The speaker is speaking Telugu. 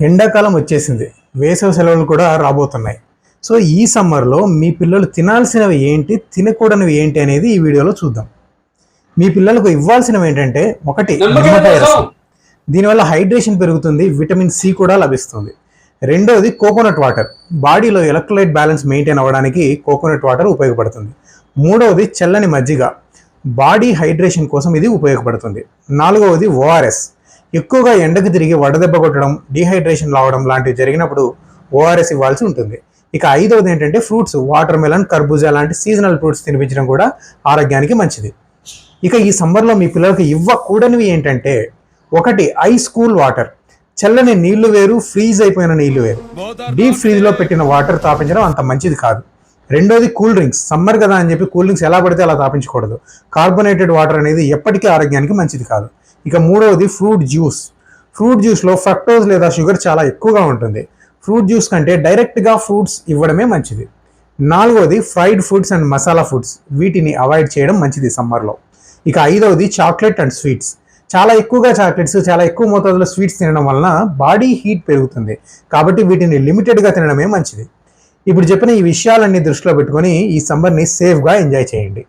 ఎండాకాలం వచ్చేసింది. వేసవి సెలవులు కూడా రాబోతున్నాయి. సో ఈ సమ్మర్లో మీ పిల్లలు తినాల్సినవి ఏంటి తినకూడనివి ఏంటి అనేది ఈ వీడియోలో చూద్దాం. మీ పిల్లలకు ఇవ్వాల్సినవి ఏంటంటే ఒకటి నిమ్మకాయ రసం. దీనివల్ల హైడ్రేషన్ పెరుగుతుంది విటమిన్ సి కూడా లభిస్తుంది. రెండోది కోకోనట్ వాటర్. బాడీలో ఎలక్ట్రోలైట్ బ్యాలెన్స్ మెయింటైన్ అవ్వడానికి కోకోనట్ వాటర్ ఉపయోగపడుతుంది. మూడవది చల్లని మజ్జిగ. బాడీ హైడ్రేషన్ కోసం ఇది ఉపయోగపడుతుంది. నాలుగవది ఓఆర్ఎస్ ఎక్కువగా ఎండకు తిరిగి వడదెబ్బ కొట్టడం డీహైడ్రేషన్ రావడం లాంటివి జరిగినప్పుడు ఓఆర్ఎస్ ఇవ్వాల్సి ఉంటుంది. ఇక ఐదవది ఏంటంటే ఫ్రూట్స్ వాటర్ మెలన్ కర్బూజా లాంటి సీజనల్ ఫ్రూట్స్ తినిపించడం కూడా ఆరోగ్యానికి మంచిది. ఇక ఈ సమ్మర్లో మీ పిల్లలకు ఇవ్వకూడనివి ఏంటంటే ఒకటి ఐస్ కూల్ వాటర్ చల్లని నీళ్ళు వేరు ఫ్రీజ్ అయిపోయిన నీళ్ళు వేరు. డీప్ ఫ్రీజ్లో పెట్టిన వాటర్ తాపించడం అంత మంచిది కాదు. రెండోది కూల్ డ్రింక్స్ సమ్మర్ కదా అని చెప్పి కూల్ డ్రింక్స్ ఎలా పడితే అలా తాపించకూడదు. కార్బోనేటెడ్ వాటర్ అనేది ఎప్పటికీ ఆరోగ్యానికి మంచిది కాదు. ఇక మూడవది ఫ్రూట్ జ్యూస్. ఫ్రూట్ జ్యూస్లో ఫ్రక్టోజ్ లేదా షుగర్ చాలా ఎక్కువగా ఉంటుంది. ఫ్రూట్ జ్యూస్ కంటే డైరెక్ట్గా ఫ్రూట్స్ ఇవ్వడమే మంచిది. నాలుగవది fried foods and masala foods వీటిని అవాయిడ్ చేయడం మంచిది సమ్మర్లో. ఇక ఐదవది చాక్లెట్ అండ్ స్వీట్స్. చాలా ఎక్కువగా చాక్లెట్స్ చాలా ఎక్కువ మోతాదులో స్వీట్స్ తినడం వలన బాడీ హీట్ పెరుగుతుంది. కాబట్టి వీటిని లిమిటెడ్గా తినడమే మంచిది. ఇప్పుడు చెప్పిన ఈ విషయాలన్నీ దృష్టిలో పెట్టుకొని ఈ సమ్మర్ని సేఫ్గా ఎంజాయ్ చేయండి.